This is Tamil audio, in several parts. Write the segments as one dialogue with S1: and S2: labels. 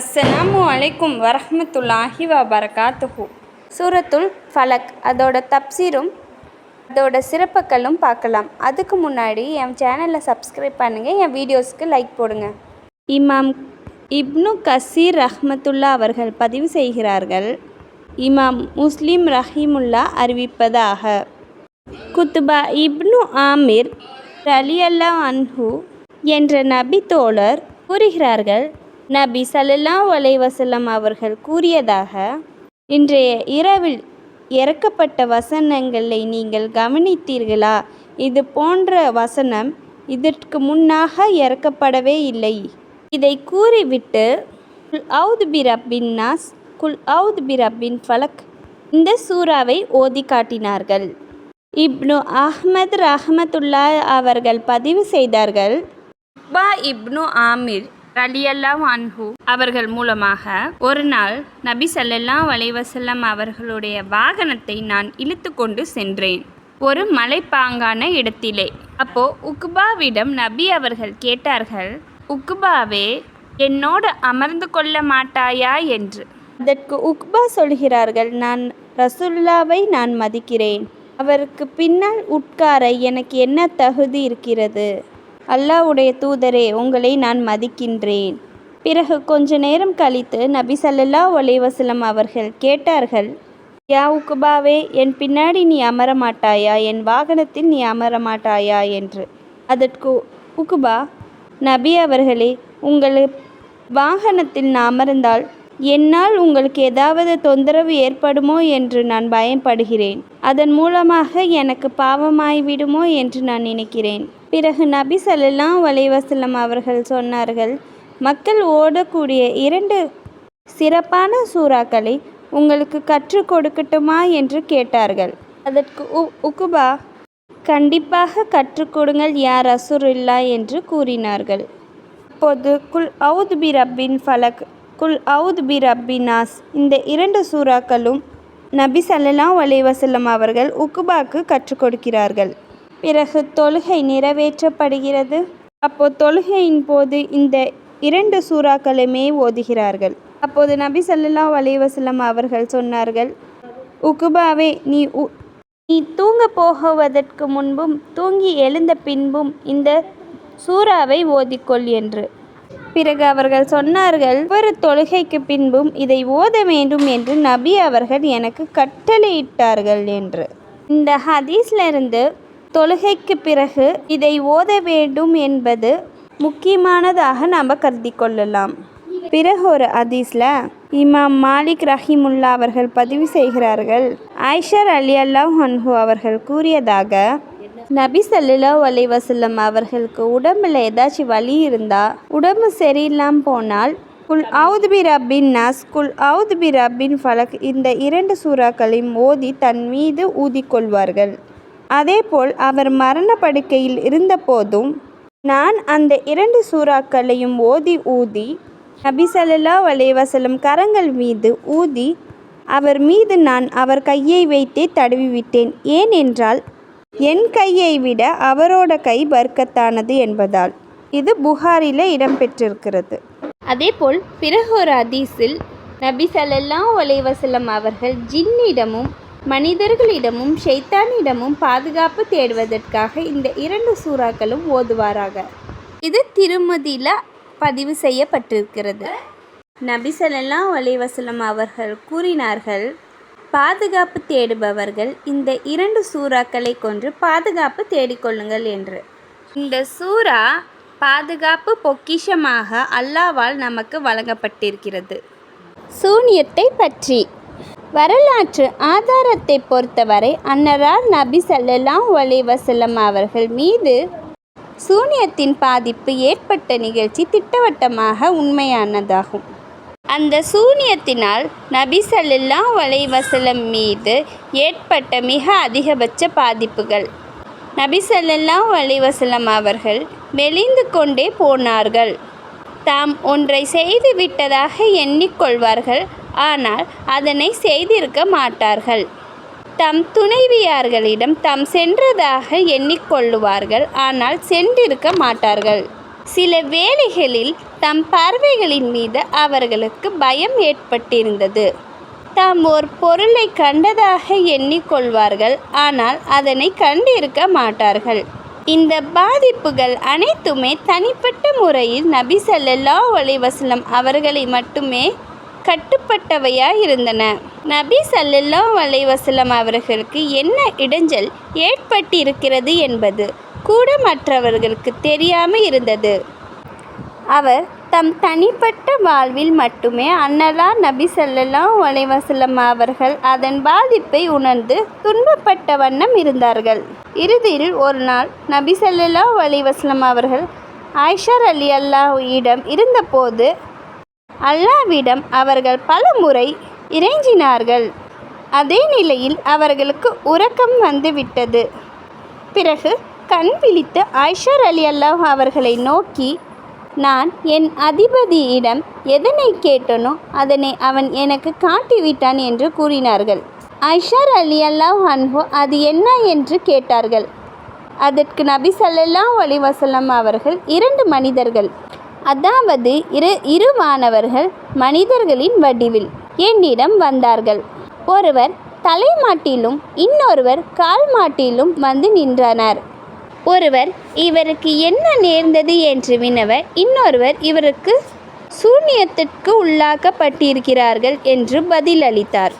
S1: அஸ்ஸலாமு அலைக்கும் வரஹமத்துல்லாஹி வபரகாத்துஹு. சூரத்துல் ஃபலக் அதோட தப்சீரும் அதோட சிறப்புகளும் பார்க்கலாம். அதுக்கு முன்னாடி என் சேனலை சப்ஸ்கிரைப் பண்ணுங்கள் என் வீடியோஸ்க்கு லைக் போடுங்க. இமாம் இப்னு கசீர் ரஹ்மத்துல்லா அவர்கள் பதிவு செய்கிறார்கள் இமாம் முஸ்லீம் ரஹீமுல்லா அறிவிப்பதாக. குத்துபா இப்னு ஆமிர் ரலியல்லா அன்ஹு என்ற நபி தோழர் கூறுகிறார்கள் நபி ஸல்லல்லாஹு அலைஹி வஸல்லம் அவர்கள் கூறியதாக இன்றைய இரவில் இறக்கப்பட்ட வசனங்களை நீங்கள் கவனித்தீர்களா? இது போன்ற வசனம் இதற்கு முன்னாக இறக்கப்படவே இல்லை. இதை கூறிவிட்டு குல் அவுது பி ரப்பின் நாஸ் குல் அவுத் பி ரப்பின் ஃபலக் இந்த சூறாவை ஓதி காட்டினார்கள். இப்னு அஹ்மத் ரஹமத்துல்லா அவர்கள் பதிவு செய்தார்கள் பா இப்னு ஆமிர் ரலியல்லாம் அன்ஹு. அவர்கள் மூலமாக ஒரு நாள் நபி ஸல்லல்லாஹு வலைவசல்லம் அவர்களுடைய வாகனத்தை நான் இழுத்து கொண்டு சென்றேன். ஒரு மலைப்பாங்கான இடத்திலே. அப்போ உக்பாவிடம் நபி அவர்கள் கேட்டார்கள் உக்பாவே என்னோடு அமர்ந்து கொள்ள மாட்டாயா? என்று. அதற்கு உக்பா சொல்கிறார்கள் நான் ரசுல்லாவை நான் மதிக்கிறேன். அவருக்கு பின்னால் உட்கார எனக்கு என்ன தகுதி இருக்கிறது? அல்லாஹ்வுடைய தூதரே உங்களை நான் மதிக்கின்றேன். பிறகு கொஞ்ச நேரம் கழித்து நபி சல்லல்லா ஒலைவசலம் அவர்கள் கேட்டார்கள் யா உக்குபாவே என் பின்னாடி நீ அமரமாட்டாயா? என் வாகனத்தில் நீ அமரமாட்டாயா? என்று. அதற்கு உக்குபா நபி அவர்களே உங்கள் வாகனத்தில் நான் அமர்ந்தால் என்னால் உங்களுக்கு ஏதாவது தொந்தரவு ஏற்படுமோ? என்று நான் பயப்படுகிறேன். அதன் மூலமாக எனக்கு பாவமாய்விடுமோ என்று நான் நினைக்கிறேன். பிறகு நபி ஸல்லல்லாஹு வலைவசல்லம் அவர்கள் சொன்னார்கள் மக்கள் ஓடக்கூடிய இரண்டு சிறப்பான சூறாக்களை உங்களுக்கு கற்றுக் கொடுக்கட்டுமா? என்று கேட்டார்கள். அதற்கு உ உக்குபா கண்டிப்பாக கற்றுக் கொடுங்கள் யார் அசுரில்லா என்று கூறினார்கள். அப்போது குல் அவுத் பி ரப்பின் ஃபலக் குல் அவுத் பி ரப்பி நாஸ் இந்த இரண்டு சூறாக்களும் நபி ஸல்லல்லாஹு அலைஹி அவர்கள் உக்குபாக்கு கற்றுக் கொடுக்கிறார்கள். பிறகு தொழுகை நிறைவேற்றப்படுகிறது. அப்போ தொழுகையின் போது இந்த இரண்டு சூறாக்களுமே ஓதுகிறார்கள். அப்போது நபி சல்லா அலைவசல்லம் அவர்கள் சொன்னார்கள் உகுபாவே நீ உ நீ தூங்க போகுவதற்கு முன்பும் தூங்கி எழுந்த பின்பும் இந்த சூறாவை ஓதிக்கொள் என்று. பிறகு அவர்கள் சொன்னார்கள் ஒவ்வொரு தொழுகைக்கு பின்பும் இதை ஓத வேண்டும் என்று நபி அவர்கள் எனக்கு கட்டளையிட்டார்கள் என்று. இந்த ஹதீஸ்லேருந்து தொழுகைக்கு பிறகு இதை ஓத வேண்டும் என்பது முக்கியமானதாக நாம் கருதி கொள்ளலாம். பிறகு ஒரு அதீஸில் இமாம் மாலிக் ரஹிமுல்லா அவர்கள் பதிவு செய்கிறார்கள். ஐஷர் அலி அல்லாஹ் ஹன்ஹு அவர்கள் கூறியதாக நபி ஸல்லல்லாஹு அலைஹி வசல்லம் அவர்களுக்கு உடம்புல ஏதாச்சும் வலி இருந்தால் உடம்பு சரியில்லாமல் போனால் குல் அவுது பி ரப்பின் நாஸ் குல் அவுத் பி ரப்பின் ஃபலக் இந்த இரண்டு சூறாக்களையும் ஓதி தன் மீது ஊதிக்கொள்வார்கள் அதேபோல் அவர் மரண படுக்கையில் இருந்தபோதும் நான் அந்த இரண்டு சூறாக்களையும் ஓதி ஊதி நபி ஸல்லல்லாஹு அலைஹி கரங்கள் மீது ஊதி அவர் மீது நான் அவர் கையை வைத்தே தடவிவிட்டேன். ஏனென்றால் என் கையை விட அவரோட கை பர்க்கத்தானது என்பதால் இது புகாரில் இடம்பெற்றிருக்கிறது. அதேபோல் பிறகு ஒரு அதிசில் நபி சல்லல்லா ஒலைவசலம் அவர்கள் ஜின்னிடமும் மனிதர்களிடமும் ஷைத்தானிடமும் பாதுகாப்பு தேடுவதற்காக இந்த இரண்டு சூறாக்களும் ஓதுவாராக. இது திருமதியில் பதிவு செய்யப்பட்டிருக்கிறது. நபி ஸல்லல்லாஹு அவர்கள் கூறினார்கள் பாதுகாப்பு தேடுபவர்கள் இந்த இரண்டு சூறாக்களை கொன்று பாதுகாப்பு தேடிக்கொள்ளுங்கள் என்று. இந்த சூறா பாதுகாப்பு பொக்கிஷமாக அல்லாவால் நமக்கு வழங்கப்பட்டிருக்கிறது. சூனியத்தை பற்றி. வரலாற்று ஆதாரத்தை பொறுத்தவரை அன்னரார் நபி சல்லலாம் அலைஹி வசல்லம் அவர்கள் மீது சூனியத்தின் பாதிப்பு ஏற்பட்ட நிகழ்ச்சி திட்டவட்டமாக உண்மையானதாகும். அந்த சூனியத்தினால் நபி சல்லல்லா வலை வசலம் மீது ஏற்பட்ட மிக அதிகபட்ச பாதிப்புகள். நபி ஸல்லல்லாஹு வலை வசலம் அவர்கள் மெலிந்து கொண்டே போனார்கள். தாம் ஒன்றை செய்து விட்டதாக எண்ணிக்கொள்வார்கள். ஆனால் அதனை செய்திருக்க மாட்டார்கள். தம் துணைவியார்களிடம் தாம் சென்றதாக எண்ணிக்கொள்ளுவார்கள் ஆனால் சென்றிருக்க மாட்டார்கள். சில வேளைகளில் தம் பார்வைகளின் மீது அவர்களுக்கு பயம் ஏற்பட்டிருந்தது. தாம் ஒரு பொருளை கண்டதாக எண்ணிக்கொள்வார்கள் ஆனால் அதனை கண்டிருக்க மாட்டார்கள். இந்த பாதிப்புகள் அனைத்துமே தனிப்பட்ட முறையில் நபி சல்லல்லா அலைஹி வசலம் அவர்களை மட்டுமே கட்டுப்பட்டவையாக இருந்தன நபி சல்லல்லா வலைவசலம் அவர்களுக்கு என்ன இடைஞ்சல் ஏற்பட்டிருக்கிறது என்பது கூட மற்றவர்களுக்கு தெரியாமல் இருந்தது. அவர் தம் தனிப்பட்ட வாழ்வில் மட்டுமே அன்னலா நபி சல்லல்லா வலைவசலம் அவர்கள் அதன் பாதிப்பை உணர்ந்து துன்பப்பட்ட வண்ணம் இருந்தார்கள். இறுதியில் ஒரு நாள் நபி சல்லல்லா வலைவசலம் அவர்கள் ஆயிஷர் அலி அல்லாஹ்விடம் இருந்தபோது அல்லாவிடம் அவர்கள் பல முறை இறைஞ்சினார்கள். அதே நிலையில் அவர்களுக்கு உறக்கம் வந்துவிட்டது. பிறகு கண் விழித்து ஐஷர் அலி அல்லாஹ் அவர்களை நோக்கி நான் என் அதிபதியிடம் எதனை கேட்டனோ அதனை அவன் எனக்கு காட்டிவிட்டான் என்று கூறினார்கள். ஐஷர் அலி அல்லாஹ் அன்போ அது என்ன என்று கேட்டார்கள். அதற்கு நபி சல்லல்லா அலி வஸல்லம் அவர்கள் இரண்டு மனிதர்கள் அதாவது இரு இரு மாணவர்கள் மனிதர்களின் வடிவில் என்னிடம் வந்தார்கள். ஒருவர் தலைமாட்டிலும் இன்னொருவர் கால் மாட்டிலும் வந்து நின்றனர். ஒருவர் இவருக்கு என்ன நேர்ந்தது என்று வினவ இன்னொருவர் இவருக்கு சூன்யத்திற்கு உள்ளாக்கப்பட்டிருக்கிறார்கள் என்று பதிலளித்தார்.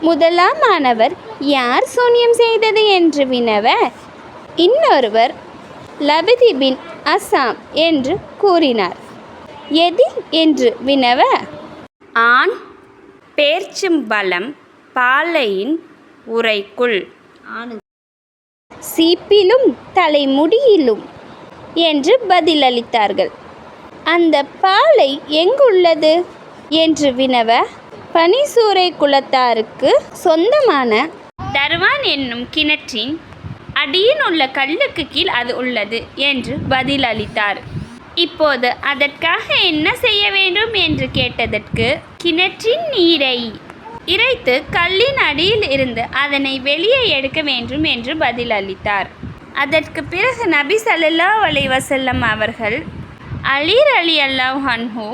S1: முதலாம் மாணவர் யார் சூன்யம் செய்தது? என்று வினவ இன்னொருவர் லபிதிபின் அசாம் என்று கூறினார். எதில் என்று வினவ ஆண் பேர்ச்சம்பழம் பாலையின் உரைக்குள் சீப்பிலும் தலைமுடியிலும் என்று பதிலளித்தார்கள். அந்த பாலை எங்குள்ளது? என்று வினவ பனிசூரை குலத்தாருக்கு சொந்தமான தர்வான் என்னும் கிணற்றின் அடியின் உள்ள கல்லுக்கு கீழ் அது உள்ளது என்று பதிலளித்தார். இப்போது அதற்காக என்ன செய்ய வேண்டும் என்று கேட்டதற்கு கிணற்றின் நீரை இறைத்து கல்லின் அடியில் இருந்து அதனை வெளியே எடுக்க வேண்டும் என்று பதிலளித்தார். அதற்கு பிறகு நபி சல்லா அலை வசல்லம் அவர்கள் அலீர் அலி அல்லாஹ் ஹன்ஹூ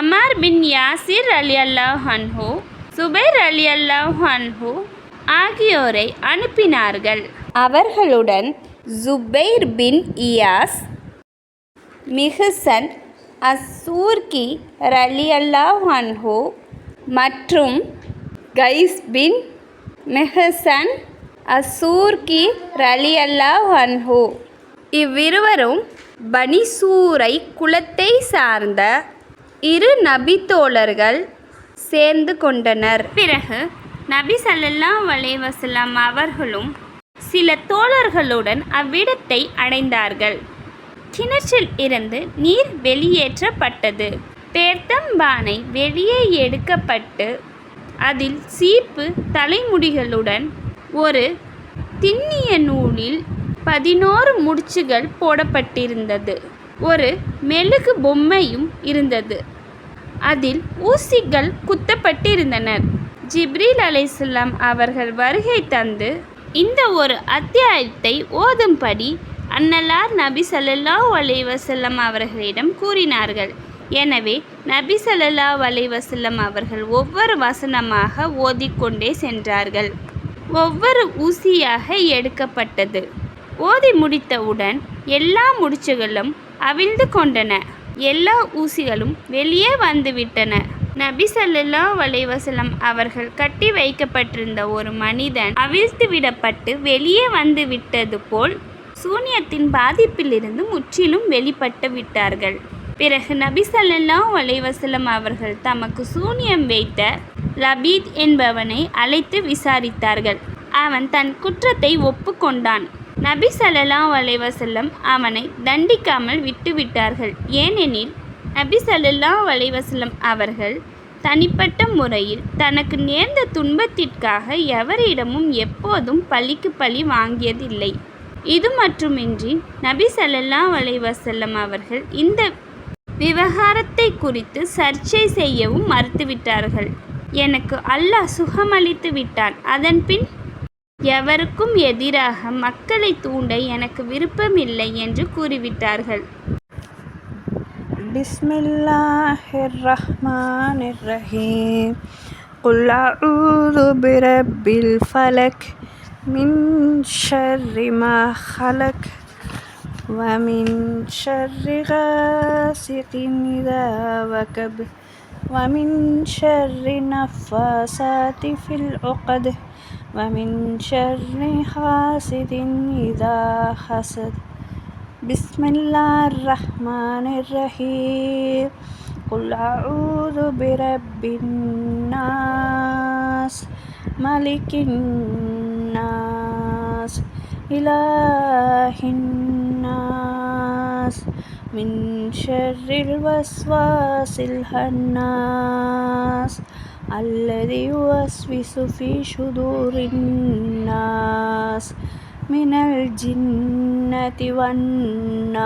S1: அமார் பின் யாசிர் அலி அல்லாஹ் ஹன்ஹூ சுபைர் அலி அல்லாஹ் ஹன்ஹூ ஆகியோரை அனுப்பினார்கள். அவர்களுடன் ஜுபைர் பின் இயாஸ் மிஹசன் அசூர்கி ரலி அல்லாஹ் மற்றும் கைஸ் பின் மெஹசன் அசூர்கி ரலி அல்லாஹ் இவ்விருவரும் பனிசூரை குலத்தை சார்ந்த இரு நபி தோழர்கள் சேர்ந்து கொண்டனர். பிறகு நபி சல்லல்லா வலைவசலாம் அவர்களும் சில தோழர்களுடன் அவ்விடத்தை அடைந்தார்கள் கிணற்றில் இருந்து நீர் வெளியேற்றப்பட்டது. பேர்த்தம்பானை வெளியே எடுக்கப்பட்டு அதில் சீப்பு தலைமுடிகளுடன் ஒரு திண்ணிய நூலில் பதினோரு முடிச்சுகள் போடப்பட்டிருந்தது. ஒரு மெழுகு பொம்மையும் இருந்தது. அதில் ஊசிகள் குத்தப்பட்டிருந்தனர். ஜிப்ரீல் அலைஹிஸ்ஸலாம் அவர்கள் வருகை தந்து இந்த ஒரு அத்தியாயத்தை ஓதும்படி அன்னலார் நபி சல்லல்லா அலைஹி அவர்களிடம் கூறினார்கள். எனவே நபி சல்லல்லா அலைஹி அவர்கள் ஒவ்வொரு வசனமாக ஓதிக்கொண்டே சென்றார்கள். ஒவ்வொரு ஊசியாக எடுக்கப்பட்டது. ஓதி முடித்தவுடன் எல்லா முடிச்சுகளும் அவிழ்ந்து கொண்டன. எல்லா ஊசிகளும் வெளியே வந்துவிட்டன. நபி சல்லா வலைவசலம் அவர்கள் கட்டி வைக்கப்பட்டிருந்த ஒரு மனிதன் அவிழ்த்து விடப்பட்டு வெளியே வந்து விட்டது போல் சூனியத்தின் பாதிப்பிலிருந்து முற்றிலும் வெளிப்பட்டு விட்டார்கள். பிறகு நபி சல்லா வலைவசலம் அவர்கள் தமக்கு சூனியம் வைத்த லபீத் என்பவனை அழைத்து விசாரித்தார்கள். அவன் தன் குற்றத்தை ஒப்புக்கொண்டான். நபி சல்லா வலைவசல்லம் அவனை தண்டிக்காமல் விட்டுவிட்டார்கள். ஏனெனில் நபி சல்லா அலைஹி அவர்கள் தனிப்பட்ட முறையில் தனக்கு நேர்ந்த துன்பத்திற்காக எவரிடமும் எப்போதும் பழிக்கு பழி வாங்கியதில்லை. இது மட்டுமின்றி நபி ஸல்லல்லாஹு அலைஹி அவர்கள் இந்த விவகாரத்தை குறித்து சர்ச்சை செய்யவும் மறுத்துவிட்டார்கள். எனக்கு அல்லாஹ் சுகமளித்து விட்டான். அதன்பின் எவருக்கும் எதிராக மக்களை தூண்ட எனக்கு விருப்பமில்லை என்று கூறிவிட்டார்கள்.
S2: بسم الله الرحمن الرحيم. قل أعوذ برب الفلك من شر ما خلق ومن شر غاسق إذا وكب ومن شر النفاثات في العقد ومن شر حاسد إذا حسد. بسم الله الرحمن الرحيم قل أعوذ برب الناس ملك الناس إله الناس من شر الوسواس الخناس الذي يوسوس في صدور الناس من الجنة والناس